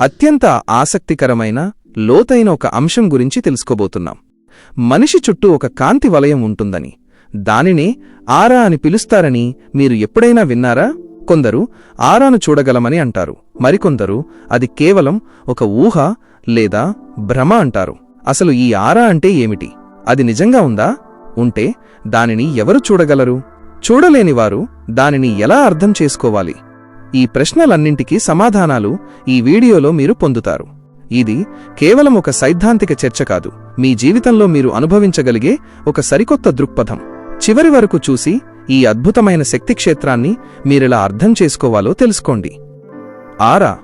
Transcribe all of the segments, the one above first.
అత్యంత ఆసక్తికరమైన లోతైన ఒక అంశం గురించి తెలుసుకోబోతున్నాం. మనిషి చుట్టూ ఒక కాంతి వలయం ఉంటుందని దానినే ఆరా అని పిలుస్తారని మీరు ఎప్పుడైనా విన్నారా? కొందరు ఆరాను చూడగలమని అంటారు. మరికొందరు అది కేవలం ఒక ఊహ లేదా భ్రమ అంటారు. అసలు ఈ ఆరా అంటే ఏమిటి? అది నిజంగా ఉందా? ఉంటే దానిని ఎవరు చూడగలరు? చూడలేనివారు దానిని ఎలా అర్థం చేసుకోవాలి? ఈ ప్రశ్నలన్నింటికీ సమాధానాలు ఈ వీడియోలో మీరు పొందుతారు. ఇది కేవలం ఒక సైద్ధాంతిక చర్చ కాదు. మీ జీవితంలో మీరు అనుభవించగలిగే ఒక సరికొత్త దృక్పథం. చివరి వరకు చూసి ఈ అద్భుతమైన శక్తి క్షేత్రాన్ని మీరెలా అర్థం చేసుకోవాలో తెలుసుకోండి. ఆరా.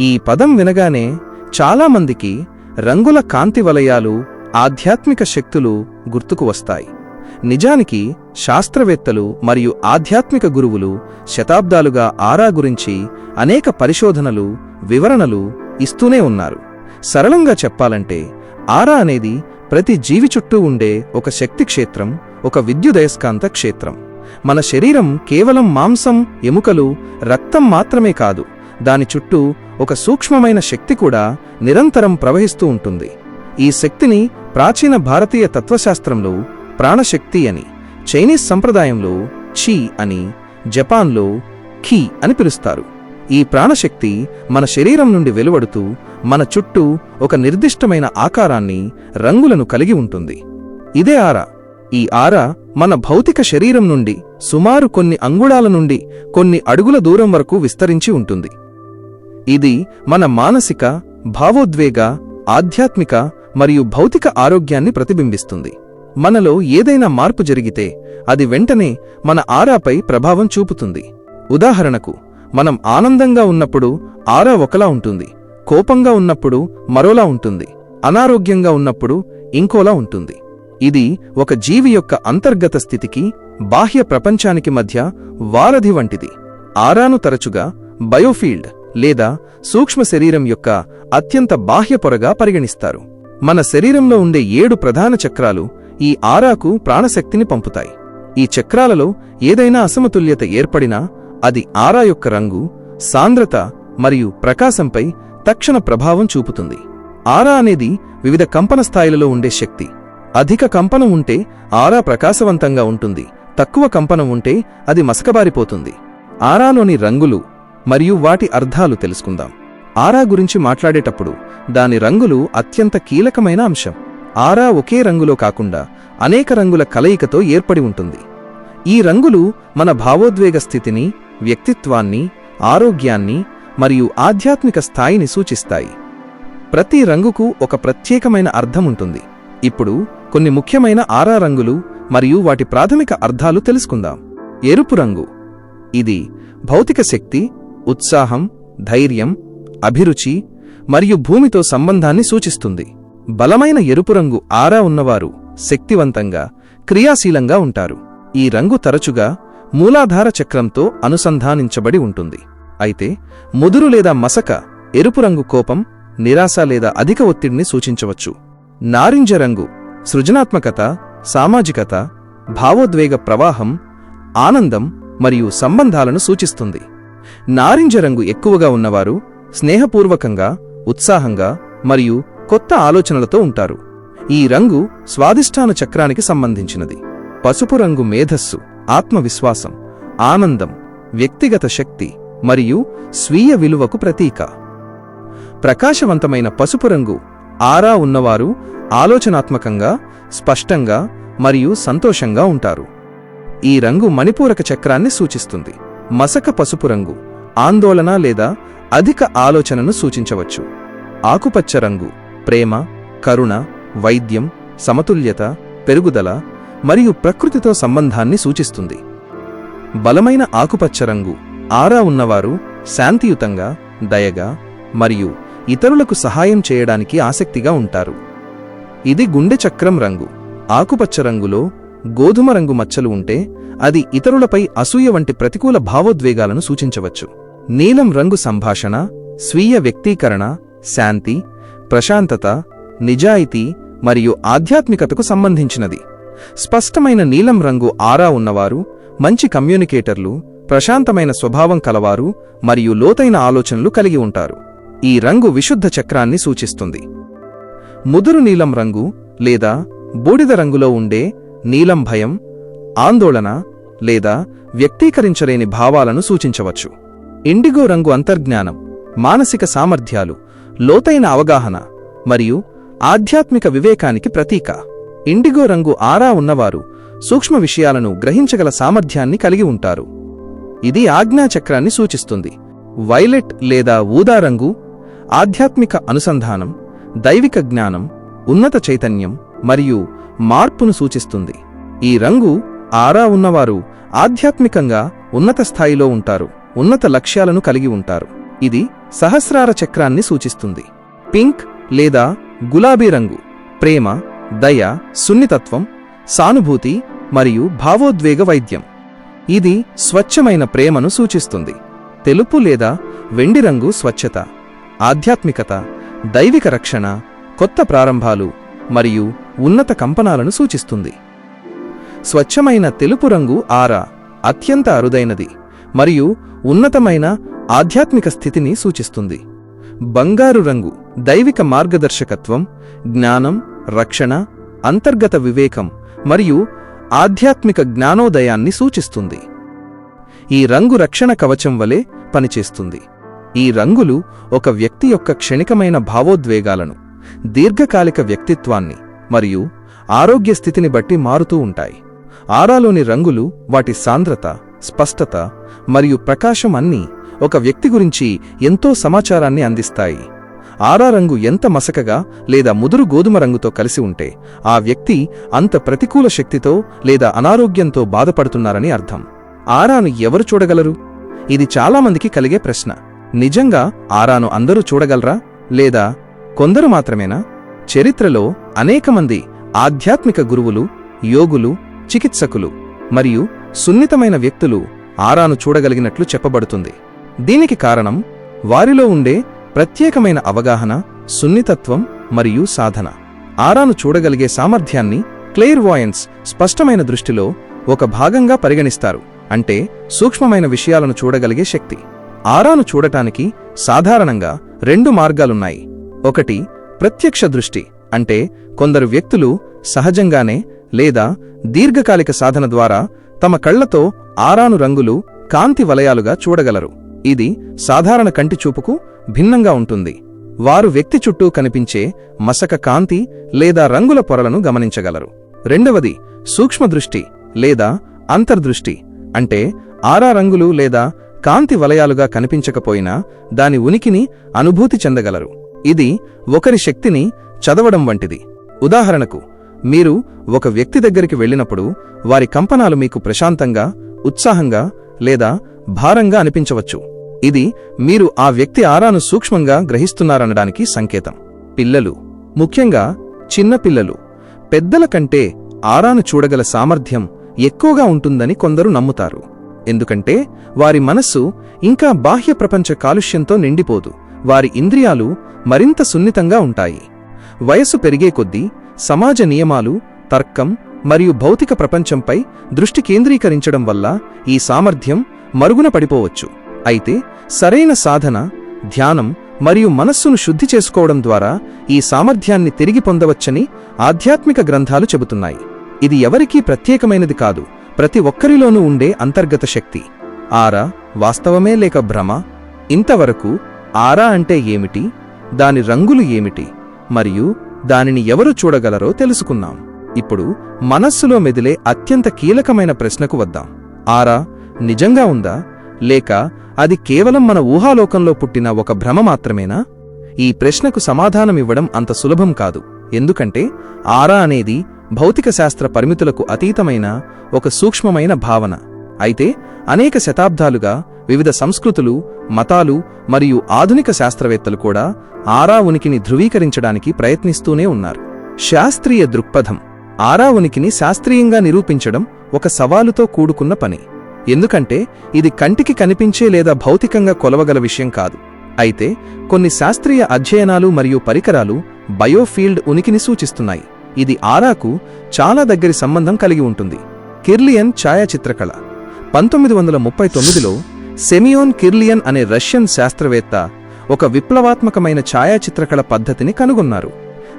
ఈ పదం వినగానే చాలామందికి రంగుల కాంతి వలయాలు ఆధ్యాత్మిక శక్తులు గుర్తుకు వస్తాయి. నిజానికి శాస్త్రవేత్తలు మరియు ఆధ్యాత్మిక గురువులు శతాబ్దాలుగా ఆరా గురించి అనేక పరిశోధనలు వివరణలు ఇస్తూనే ఉన్నారు. సరళంగా చెప్పాలంటే ఆరా అనేది ప్రతి జీవి చుట్టూ ఉండే ఒక శక్తి క్షేత్రం ఒక విద్యుదయస్కాంత క్షేత్రం. మన శరీరం కేవలం మాంసం ఎముకలు రక్తం మాత్రమే కాదు దాని చుట్టూ ఒక సూక్ష్మమైన శక్తి కూడా నిరంతరం ప్రవహిస్తూ ఉంటుంది. ఈ శక్తిని ప్రాచీన భారతీయ తత్వశాస్త్రంలో ప్రాణశక్తి అని చైనీస్ సంప్రదాయంలో ఛీ అని జపాన్లో ఖీ అని పిలుస్తారు. ఈ ప్రాణశక్తి మన శరీరం నుండి వెలువడుతూ మన చుట్టూ ఒక నిర్దిష్టమైన ఆకారాన్ని రంగులను కలిగి ఉంటుంది. ఇదే ఆరా. ఈ ఆరా మన భౌతిక శరీరం నుండి సుమారు కొన్ని అంగుళాల నుండి కొన్ని అడుగుల దూరం వరకు విస్తరించి ఉంటుంది. ఇది మన మానసిక భావోద్వేగ ఆధ్యాత్మిక మరియు భౌతిక ఆరోగ్యాన్ని ప్రతిబింబిస్తుంది. మనలో ఏదైనా మార్పు జరిగితే అది వెంటనే మన ఆరాపై ప్రభావం చూపుతుంది. ఉదాహరణకు మనం ఆనందంగా ఉన్నప్పుడు ఆరా ఒకలా ఉంటుంది కోపంగా ఉన్నప్పుడు మరోలా ఉంటుంది అనారోగ్యంగా ఉన్నప్పుడు ఇంకోలా ఉంటుంది. ఇది ఒక జీవి యొక్క అంతర్గత స్థితికి బాహ్య ప్రపంచానికి మధ్య వారధి వంటిది. ఆరాను తరచుగా బయోఫీల్డ్ లేదా సూక్ష్మ శరీరం యొక్క అత్యంత బాహ్య పొరగా పరిగణిస్తారు. మన శరీరంలో ఉండే ఏడు ప్రధాన చక్రాలు ఈ ఆరాకు ప్రాణశక్తిని పంపుతాయి. ఈ చక్రాలలో ఏదైనా అసమతుల్యత ఏర్పడినా అది ఆరా యొక్క రంగు సాంద్రత మరియు ప్రకాశంపై తక్షణ ప్రభావం చూపుతుంది. ఆరా అనేది వివిధ కంపన స్థాయిలలో ఉండే శక్తి. అధిక కంపనం ఉంటే ఆరా ప్రకాశవంతంగా ఉంటుంది. తక్కువ కంపనం ఉంటే అది మసకబారిపోతుంది. ఆరాలోని రంగులు మరియు వాటి అర్థాలు తెలుసుకుందాం. ఆరా గురించి మాట్లాడేటప్పుడు దాని రంగులు అత్యంత కీలకమైన అంశం. ఆరా ఒకే రంగులో కాకుండా అనేక రంగుల కలయికతో ఏర్పడి ఉంటుంది. ఈ రంగులు మన భావోద్వేగ స్థితిని వ్యక్తిత్వాన్ని ఆరోగ్యాన్ని మరియు ఆధ్యాత్మిక స్థాయిని సూచిస్తాయి. ప్రతి రంగుకు ఒక ప్రత్యేకమైన అర్థం ఉంటుంది. ఇప్పుడు కొన్ని ముఖ్యమైన ఆరా రంగులు మరియు వాటి ప్రాథమిక అర్థాలు తెలుసుకుందాం. ఎరుపు రంగు. ఇది భౌతిక శక్తి ఉత్సాహం ధైర్యం అభిరుచి మరియు భూమితో సంబంధాన్ని సూచిస్తుంది. బలమైన ఎరుపు రంగు ఆరా ఉన్నవారు శక్తివంతంగా క్రియాశీలంగా ఉంటారు. ఈ రంగు తరచుగా మూలాధార చక్రంతో అనుసంధానించబడి ఉంటుంది. అయితే ముదురు లేదా మసక ఎరుపు రంగు కోపం నిరాశ లేదా అధిక ఒత్తిడిని సూచించవచ్చు. నారింజ రంగు సృజనాత్మకత సామాజికత భావోద్వేగ ప్రవాహం ఆనందం మరియు సంబంధాలను సూచిస్తుంది. నారింజ రంగు ఎక్కువగా ఉన్నవారు స్నేహపూర్వకంగా ఉత్సాహంగా మరియు కొత్త ఆలోచనలతో ఉంటారు. ఈ రంగు స్వాదిష్టాన చక్రానికి సంబంధించినది. పసుపు రంగు మేధస్సు ఆత్మవిశ్వాసం ఆనందం వ్యక్తిగత శక్తి మరియు స్వీయ విలువకు ప్రతీక. ప్రకాశవంతమైన పసుపు రంగు ఆరా ఉన్నవారు ఆలోచనాత్మకంగా స్పష్టంగా మరియు సంతోషంగా ఉంటారు. ఈ రంగు మణిపూరక చక్రాన్ని సూచిస్తుంది. మసక పసుపు రంగు ఆందోళన లేదా అధిక ఆలోచనను సూచించవచ్చు. ఆకుపచ్చ రంగు ప్రేమ కరుణ వైద్యం సమతుల్యత పెరుగుదల మరియు ప్రకృతితో సంబంధాన్ని సూచిస్తుంది. బలమైన ఆకుపచ్చ రంగు ఆరా ఉన్నవారు శాంతియుతంగా దయగా మరియు ఇతరులకు సహాయం చేయడానికి ఆసక్తిగా ఉంటారు. ఇది గుండె చక్రం రంగు ఆకుపచ్చ రంగులో గోధుమ రంగు మచ్చలు ఉంటే అది ఇతరులపై అసూయ వంటి ప్రతికూల భావోద్వేగాలను సూచించవచ్చు. నీలం రంగు సంభాషణ స్వీయ వ్యక్తీకరణ శాంతి ప్రశాంతత నిజాయితీ మరియు ఆధ్యాత్మికతకు సంబంధించినది. స్పష్టమైన నీలం రంగు ఆరా ఉన్నవారు మంచి కమ్యూనికేటర్లు ప్రశాంతమైన స్వభావం కలవారు మరియు లోతైన ఆలోచనలు కలిగి ఉంటారు. ఈ రంగు విశుద్ధ చక్రాన్ని సూచిస్తుంది. ముదురు నీలం రంగు లేదా బూడిద రంగులో ఉండే నీలం భయం ఆందోళన లేదా వ్యక్తీకరించలేని భావాలను సూచించవచ్చు. ఇండిగో రంగు అంతర్జ్ఞానం మానసిక సామర్థ్యాలు లోతైన అవగాహన మరియు ఆధ్యాత్మిక వివేకానికి ప్రతీక. ఇండిగో రంగు ఆరా ఉన్నవారు సూక్ష్మ విషయాలను గ్రహించగల సామర్థ్యాన్ని కలిగి ఉంటారు. ఇది ఆజ్ఞాచక్రాన్ని సూచిస్తుంది. వైలెట్ లేదా ఊదా రంగు ఆధ్యాత్మిక అనుసంధానం దైవిక జ్ఞానం ఉన్నత చైతన్యం మరియు మార్పును సూచిస్తుంది. ఈ రంగు ఆరా ఉన్నవారు ఆధ్యాత్మికంగా ఉన్నత స్థాయిలో ఉంటారు ఉన్నత లక్ష్యాలను కలిగి ఉంటారు. ఇది సహస్రార చక్రాన్ని సూచిస్తుంది. పింక్ లేదా గులాబీ రంగు ప్రేమ దయ సున్నితత్వం సానుభూతి మరియు భావోద్వేగ వైద్యం. ఇది స్వచ్ఛమైన ప్రేమను సూచిస్తుంది. తెలుపు లేదా వెండి రంగు స్వచ్ఛత ఆధ్యాత్మికత దైవిక రక్షణ కొత్త ప్రారంభాలు మరియు ఉన్నత కంపనాలను సూచిస్తుంది. స్వచ్ఛమైన తెలుపు రంగు ఆరా అత్యంత అరుదైనది మరియు ఉన్నతమైన ఆధ్యాత్మిక స్థితిని సూచిస్తుంది. బంగారు రంగు దైవిక మార్గదర్శకత్వం జ్ఞానం రక్షణ అంతర్గత వివేకం మరియు ఆధ్యాత్మిక జ్ఞానోదయాన్ని సూచిస్తుంది. ఈ రంగు రక్షణ కవచం వలె పనిచేస్తుంది. ఈ రంగులు ఒక వ్యక్తి యొక్క క్షణికమైన భావోద్వేగాలను దీర్ఘకాలిక వ్యక్తిత్వాన్ని మరియు ఆరోగ్య స్థితిని బట్టి మారుతూ ఉంటాయి. ఆరాలోని రంగులు వాటి సాంద్రత స్పష్టత మరియు ప్రకాశం అన్నీ ఒక వ్యక్తి గురించి ఎంతో సమాచారాన్ని అందిస్తాయి. ఆరా రంగు ఎంత మసకగా లేదా ముదురు గోధుమ రంగుతో కలిసి ఉంటే ఆ వ్యక్తి అంత ప్రతికూల శక్తితో లేదా అనారోగ్యంతో బాధపడుతున్నారని అర్థం. ఆరాను ఎవరు చూడగలరు? ఇది చాలామందికి కలిగే ప్రశ్న. నిజంగా ఆరాను అందరూ చూడగలరా? లేదా కొందరు మాత్రమేనా? చరిత్రలో అనేకమంది ఆధ్యాత్మిక గురువులు యోగులు చికిత్సకులు మరియు సున్నితమైన వ్యక్తులు ఆరాను చూడగలిగినట్లు చెప్పబడుతుంది. దీనికి కారణం వారిలో ఉండే ప్రత్యేకమైన అవగాహన సున్నితత్వం మరియు సాధన. ఆరాను చూడగలిగే సామర్థ్యాన్ని క్లెయిర్ వాయన్స్ స్పష్టమైన దృష్టిలో ఒక భాగంగా పరిగణిస్తారు అంటే సూక్ష్మమైన విషయాలను చూడగలిగే శక్తి. ఆరాను చూడటానికి సాధారణంగా రెండు మార్గాలున్నాయి. ఒకటి ప్రత్యక్ష దృష్టి అంటే కొందరు వ్యక్తులు సహజంగానే లేదా దీర్ఘకాలిక సాధన ద్వారా తమ కళ్ళతో ఆరాను రంగులు కాంతి వలయాలుగా చూడగలరు. ఇది సాధారణ కంటి చూపుకు భిన్నంగా ఉంటుంది. వారు వ్యక్తి చుట్టూ కనిపించే మసక కాంతి లేదా రంగుల పొరలను గమనించగలరు. రెండవది సూక్ష్మదృష్టి లేదా అంతర్దృష్టి అంటే ఆరా రంగులు లేదా కాంతి వలయాలుగా కనిపించకపోయినా దాని ఉనికిని అనుభూతి చెందగలరు. ఇది ఒకరి శక్తిని చదవడం వంటిది. ఉదాహరణకు మీరు ఒక వ్యక్తి దగ్గరికి వెళ్ళినప్పుడు వారి కంపనాలు మీకు ప్రశాంతంగా ఉత్సాహంగా లేదా భారంగా అనిపించవచ్చు. ఇది మీరు ఆ వ్యక్తి ఆరాను సూక్ష్మంగా గ్రహిస్తున్నారనడానికి సంకేతం. పిల్లలు. ముఖ్యంగా చిన్నపిల్లలు పెద్దల కంటే ఆరాను చూడగల సామర్థ్యం ఎక్కువగా ఉంటుందని కొందరు నమ్ముతారు. ఎందుకంటే వారి మనస్సు ఇంకా బాహ్య ప్రపంచ కాలుష్యంతో నిండిపోదు. వారి ఇంద్రియాలు మరింత సున్నితంగా ఉంటాయి. వయస్సు పెరిగే కొద్దీ సమాజ నియమాలు తర్కం మరియు భౌతిక ప్రపంచంపై దృష్టి కేంద్రీకరించడం వల్ల ఈ సామర్థ్యం మరుగున పడిపోవచ్చు. అయితే సరైన సాధన ధ్యానం మరియు మనస్సును శుద్ధి చేసుకోవడం ద్వారా ఈ సామర్థ్యాన్ని తిరిగి పొందవచ్చని ఆధ్యాత్మిక గ్రంథాలు చెబుతున్నాయి. ఇది ఎవరికీ ప్రత్యేకమైనది కాదు ప్రతి ఒక్కరిలోనూ ఉండే అంతర్గత శక్తి. ఆరా వాస్తవమే లేక భ్రమ? ఇంతవరకు ఆరా అంటే ఏమిటి? దాని రంగులు ఏమిటి? మరియు దానిని ఎవరు చూడగలరో తెలుసుకున్నాం ఇప్పుడు మనస్సులో మెదిలే అత్యంత కీలకమైన ప్రశ్నకు వద్దాం. ఆరా నిజంగా ఉందా? లేక అది కేవలం మన ఊహాలోకంలో పుట్టిన ఒక భ్రమ మాత్రమేనా? ఈ ప్రశ్నకు సమాధానమివ్వడం అంత సులభం కాదు. ఎందుకంటే ఆరా అనేది భౌతిక శాస్త్ర పరిమితులకు అతీతమైన ఒక సూక్ష్మమైన భావన. అయితే అనేక శతాబ్దాలుగా వివిధ సంస్కృతులు మతాలు మరియు ఆధునిక శాస్త్రవేత్తలు కూడా ఆరా ఉనికిని ధృవీకరించడానికి ప్రయత్నిస్తూనే ఉన్నారు. శాస్త్రీయ దృక్పథం. ఆరా ఉనికిని శాస్త్రీయంగా నిరూపించడం ఒక సవాలుతో కూడుకున్న పని. ఎందుకంటే ఇది కంటికి కనిపించే లేదా భౌతికంగా కొలవగల విషయం కాదు. అయితే కొన్ని శాస్త్రీయ అధ్యయనాలు మరియు పరికరాలు బయోఫీల్డ్ ఉనికిని సూచిస్తున్నాయి. ఇది ఆరాకు చాలా దగ్గరి సంబంధం కలిగి ఉంటుంది. కిర్లియన్ ఛాయాచిత్రకళ. పంతొమ్మిది వందల ముప్పై తొమ్మిదిలో సెమియోన్ కిర్లియన్ అనే రష్యన్ శాస్త్రవేత్త ఒక విప్లవాత్మకమైన ఛాయాచిత్రకళ పద్ధతిని కనుగొన్నారు.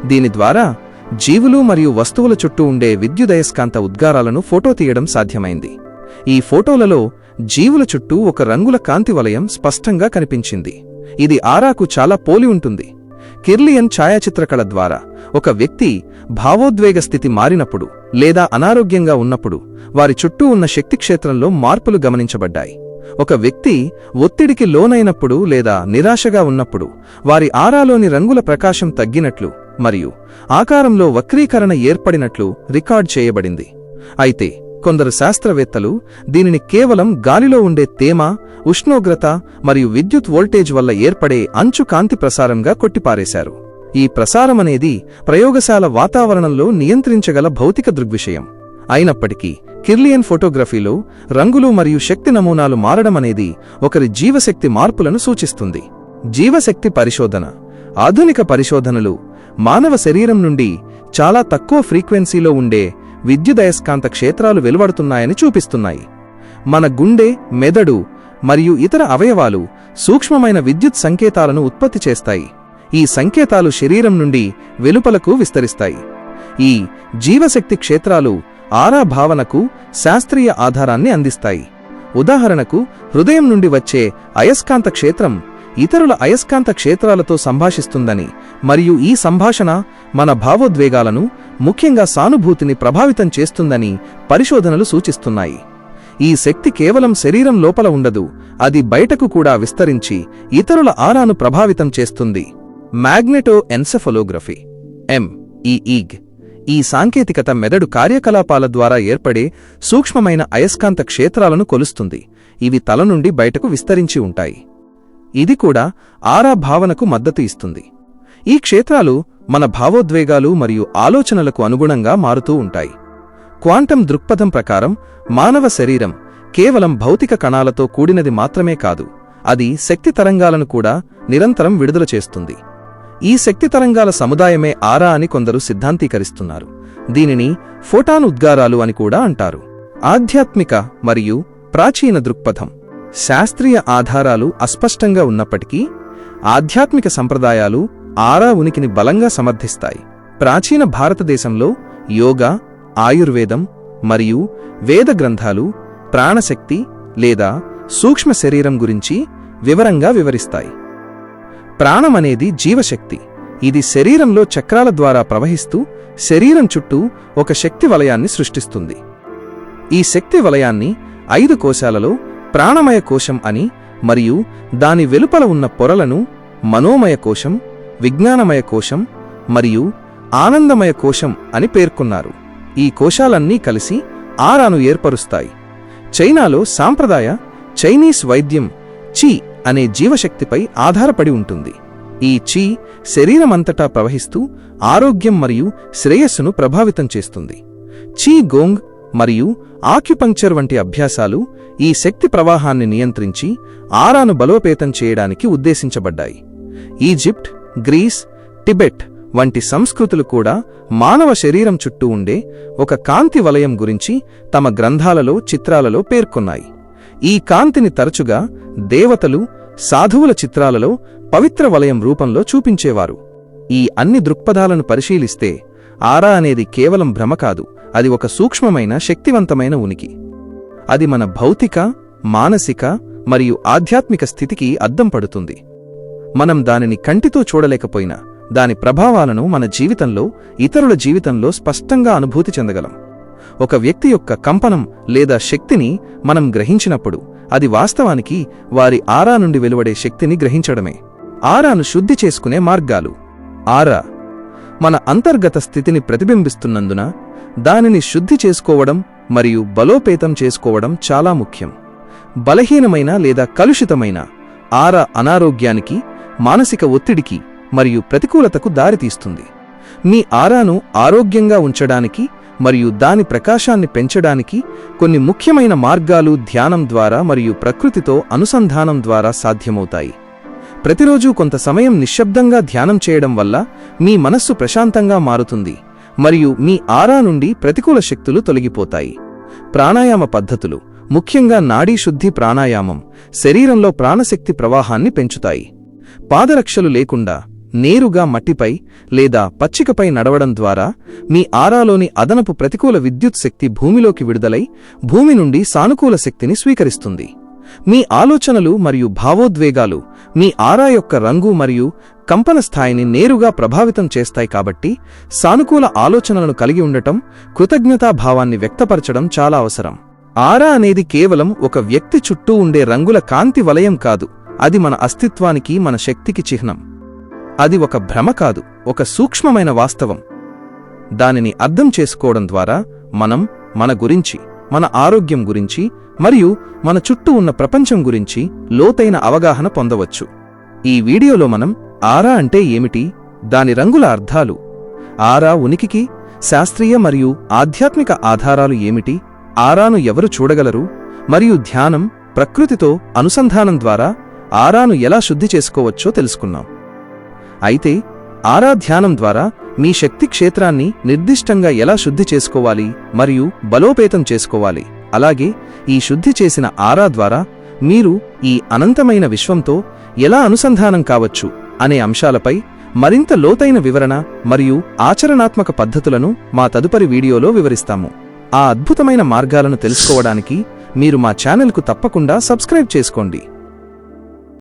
దీని ద్వారా జీవులు మరియు వస్తువుల చుట్టూ ఉండే విద్యుదయస్కాంత ఉద్గారాలను ఫోటో తీయడం సాధ్యమైంది. ఈ ఫోటోలలో జీవుల చుట్టూ ఒక రంగుల కాంతి వలయం స్పష్టంగా కనిపించింది. ఇది ఆరాకు చాలా పోలి ఉంటుంది. కిర్లియన్ ఛాయాచిత్రకళ ద్వారా ఒక వ్యక్తి భావోద్వేగ స్థితి మారినప్పుడు లేదా అనారోగ్యంగా ఉన్నప్పుడు వారి చుట్టూ ఉన్న శక్తి క్షేత్రంలో మార్పులు గమనించబడ్డాయి. ఒక వ్యక్తి ఒత్తిడికి లోనైనప్పుడు లేదా నిరాశగా ఉన్నప్పుడు వారి ఆరాలోని రంగుల ప్రకాశం తగ్గినట్లు మరియు ఆకారంలో వక్రీకరణ ఏర్పడినట్లు రికార్డ్ చేయబడింది. అయితే కొందరు శాస్త్రవేత్తలు దీనిని కేవలం గాలిలో ఉండే తేమ ఉష్ణోగ్రత మరియు విద్యుత్ వోల్టేజ్ వల్ల ఏర్పడే అంచు కాంతి ప్రసారంగా కొట్టిపారేశారు. ఈ ప్రసారమనేది ప్రయోగశాల వాతావరణంలో నియంత్రించగల భౌతిక దృగ్విషయం. అయినప్పటికీ కిర్లియన్ ఫోటోగ్రఫీలో రంగులు మరియు శక్తి నమూనాలు మారడమనేది ఒకరి జీవశక్తి మార్పులను సూచిస్తుంది. జీవశక్తి పరిశోధన ఆధునిక పరిశోధనలు మానవ శరీరం నుండి చాలా తక్కువ ఫ్రీక్వెన్సీలో ఉండే విద్యుదయస్కాంత క్షేత్రాలు వెలువడుతున్నాయని చూపిస్తున్నాయి. మన గుండె మెదడు మరియు ఇతర అవయవాలు సూక్ష్మమైన విద్యుత్ సంకేతాలను ఉత్పత్తి చేస్తాయి. ఈ సంకేతాలు శరీరం నుండి వెలుపలకు విస్తరిస్తాయి. ఈ జీవశక్తి క్షేత్రాలు ఆరా భావనకు శాస్త్రీయ ఆధారాన్ని అందిస్తాయి. ఉదాహరణకు హృదయం నుండి వచ్చే అయస్కాంత క్షేత్రం ఇతరుల అయస్కాంత క్షేత్రాలతో సంభాషిస్తుందని మరియు ఈ సంభాషణ మన భావోద్వేగాలను ముఖ్యంగా సానుభూతిని ప్రభావితం చేస్తుందని పరిశోధనలు సూచిస్తున్నాయి. ఈ శక్తి కేవలం శరీరం లోపల ఉండదు అది బయటకు కూడా విస్తరించి ఇతరుల ఆరాను ప్రభావితం చేస్తుంది. మ్యాగ్నెటో ఎన్సెఫలోగ్రఫీ ఎం ఈ ఈగ్ ఈ సాంకేతికత మెదడు కార్యకలాపాల ద్వారా ఏర్పడే సూక్ష్మమైన అయస్కాంత క్షేత్రాలను కొలుస్తుంది ఇవి తల నుండి బయటకు విస్తరించి ఉంటాయి. ఇది కూడా ఆరా భావనకు మద్దతు ఇస్తుంది. ఈ క్షేత్రాలు మన భావోద్వేగాలు మరియు ఆలోచనలకు అనుగుణంగా మారుతూ ఉంటాయి. క్వాంటం దృక్పథం ప్రకారం మానవ శరీరం కేవలం భౌతిక కణాలతో కూడినది మాత్రమే కాదు అది శక్తి తరంగాలను కూడా నిరంతరం విడుదల చేస్తుంది. ఈ శక్తి తరంగాల సముదాయమే ఆరా అని కొందరు సిద్ధాంతీకరిస్తున్నారు. దీనిని ఫోటాన్ ఉద్గారాలు అని కూడా అంటారు. ఆధ్యాత్మిక మరియు ప్రాచీన దృక్పథం శాస్త్రీయ ఆధారాలు అస్పష్టంగా ఉన్నప్పటికీ ఆధ్యాత్మిక సంప్రదాయాలు ఆరా ఉనికిని బలంగా సమర్థిస్తాయి. ప్రాచీన భారతదేశంలో యోగా ఆయుర్వేదం మరియు వేద గ్రంథాలు ప్రాణశక్తి లేదా సూక్ష్మ శరీరం గురించి వివరంగా వివరిస్తాయి. ప్రాణమనేది జీవశక్తి. ఇది శరీరంలో చక్రాల ద్వారా ప్రవహిస్తూ శరీరం చుట్టూ ఒక శక్తి వలయాన్ని సృష్టిస్తుంది. ఈ శక్తి వలయాన్ని ఐదు కోశాలలో ప్రాణమయ కోశం అని మరియు దాని వెలుపల ఉన్న పొరలను మనోమయ కోశం విజ్ఞానమయ కోశం మరియు ఆనందమయ కోశం అని పేర్కొన్నారు. ఈ కోశాలన్నీ కలిసి ఆరాను ఏర్పరుస్తాయి. చైనాలో సాంప్రదాయ చైనీస్ వైద్యం చీ అనే జీవశక్తిపై ఆధారపడి ఉంటుంది. ఈ చీ శరీరమంతటా ప్రవహిస్తూ ఆరోగ్యం మరియు శ్రేయస్సును ప్రభావితం చేస్తుంది. చీ గోంగ్ మరియు ఆక్యుపంక్చర్ వంటి అభ్యాసాలు ఈ శక్తి ప్రవాహాన్ని నియంత్రించి ఆరాను బలోపేతం చేయడానికి ఉద్దేశించబడ్డాయి. ఈజిప్ట్ గ్రీస్ టిబెట్ వంటి సంస్కృతులు కూడా మానవ శరీరం చుట్టూ ఉండే ఒక కాంతి వలయం గురించి తమ గ్రంథాలలో చిత్రాలలో పేర్కొన్నాయి. ఈ కాంతిని తరచుగా దేవతలు సాధువుల చిత్రాలలో పవిత్ర వలయం రూపంలో చూపించేవారు. ఈ అన్ని దృక్పథాలను పరిశీలిస్తే ఆరా అనేది కేవలం భ్రమ కాదు అది ఒక సూక్ష్మమైన శక్తివంతమైన ఉనికి. అది మన భౌతిక మానసిక మరియు ఆధ్యాత్మిక స్థితికి అద్దం పడుతుంది. మనం దానిని కంటితో చూడలేకపోయినా దాని ప్రభావాలను మన జీవితంలో ఇతరుల జీవితంలో స్పష్టంగా అనుభూతి చెందగలం. ఒక వ్యక్తి యొక్క కంపనం లేదా శక్తిని మనం గ్రహించినప్పుడు అది వాస్తవానికి వారి ఆరా నుండి వెలువడే శక్తిని గ్రహించడమే. ఆరాను శుద్ధి చేసుకునే మార్గాలు. ఆరా మన అంతర్గత స్థితిని ప్రతిబింబిస్తున్నందున దానిని శుద్ధి చేసుకోవడం మరియు బలోపేతం చేసుకోవడం చాలా ముఖ్యం. బలహీనమైన లేదా కలుషితమైన ఆరా అనారోగ్యానికి మానసిక ఒత్తిడికి మరియు ప్రతికూలతకు దారితీస్తుంది. మీ ఆరాను ఆరోగ్యంగా ఉంచడానికి మరియు దాని ప్రకాశాన్ని పెంచడానికి కొన్ని ముఖ్యమైన మార్గాలు ధ్యానం ద్వారా మరియు ప్రకృతితో అనుసంధానం ద్వారా సాధ్యమవుతాయి. ప్రతిరోజూ కొంత సమయం నిశ్శబ్దంగా ధ్యానం చేయడం వల్ల మీ మనస్సు ప్రశాంతంగా మారుతుంది మరియు మీ ఆరా నుండి ప్రతికూల శక్తులు తొలగిపోతాయి. ప్రాణాయామ పద్ధతులు ముఖ్యంగా నాడీ శుద్ధి ప్రాణాయామం శరీరంలో ప్రాణశక్తి ప్రవాహాన్ని పెంచుతాయి. పాదరక్షలు లేకుండా నేరుగా మట్టిపై లేదా పచ్చికపై నడవడం ద్వారా మీ ఆరాలోని అదనపు ప్రతికూల విద్యుత్ శక్తి భూమిలోకి విడుదలై భూమి నుండి సానుకూల శక్తిని స్వీకరిస్తుంది. మీ ఆలోచనలు మరియు భావోద్వేగాలు మీ ఆరా యొక్క రంగు మరియు కంపన స్థాయిని నేరుగా ప్రభావితం చేస్తాయి కాబట్టి సానుకూల ఆలోచనలను కలిగి ఉండటం కృతజ్ఞతాభావాన్ని వ్యక్తపరచడం చాలా అవసరం. ఆరా అనేది కేవలం ఒక వ్యక్తి చుట్టూ ఉండే రంగుల కాంతి వలయం కాదు. అది మన అస్తిత్వానికి మన శక్తికి చిహ్నం. అది ఒక భ్రమ కాదు ఒక సూక్ష్మమైన వాస్తవం. దానిని అర్థం చేసుకోవడం ద్వారా మనం మన గురించి మన ఆరోగ్యం గురించి మరియు మన చుట్టూ ఉన్న ప్రపంచం గురించి లోతైన అవగాహన పొందవచ్చు. ఈ వీడియోలో మనం ఆరా అంటే ఏమిటి దాని రంగుల అర్థాలు ఆరా ఉనికికి శాస్త్రీయ మరియు ఆధ్యాత్మిక ఆధారాలు ఏమిటి ఆరాను ఎవరు చూడగలరు మరియు ధ్యానం ప్రకృతితో అనుసంధానం ద్వారా ఆరాను ఎలా శుద్ధి చేసుకోవచ్చో తెలుసుకున్నాం. అయితే ఆరా ధ్యానం ద్వారా మీ శక్తి క్షేత్రాన్ని నిర్దిష్టంగా ఎలా శుద్ధి చేసుకోవాలి మరియు బలోపేతం చేసుకోవాలి అలాగే ఈ శుద్ధి చేసిన ఆరా ద్వారా మీరు ఈ అనంతమైన విశ్వంతో ఎలా అనుసంధానం కావచ్చు అనే అంశాలపై మరింత లోతైన వివరణ మరియు ఆచరణాత్మక పద్ధతులను మా తదుపరి వీడియోలో వివరిస్తాము. ఆ అద్భుతమైన మార్గాలను తెలుసుకోవడానికి మీరు మా ఛానల్కు తప్పకుండా సబ్స్క్రైబ్ చేసుకోండి.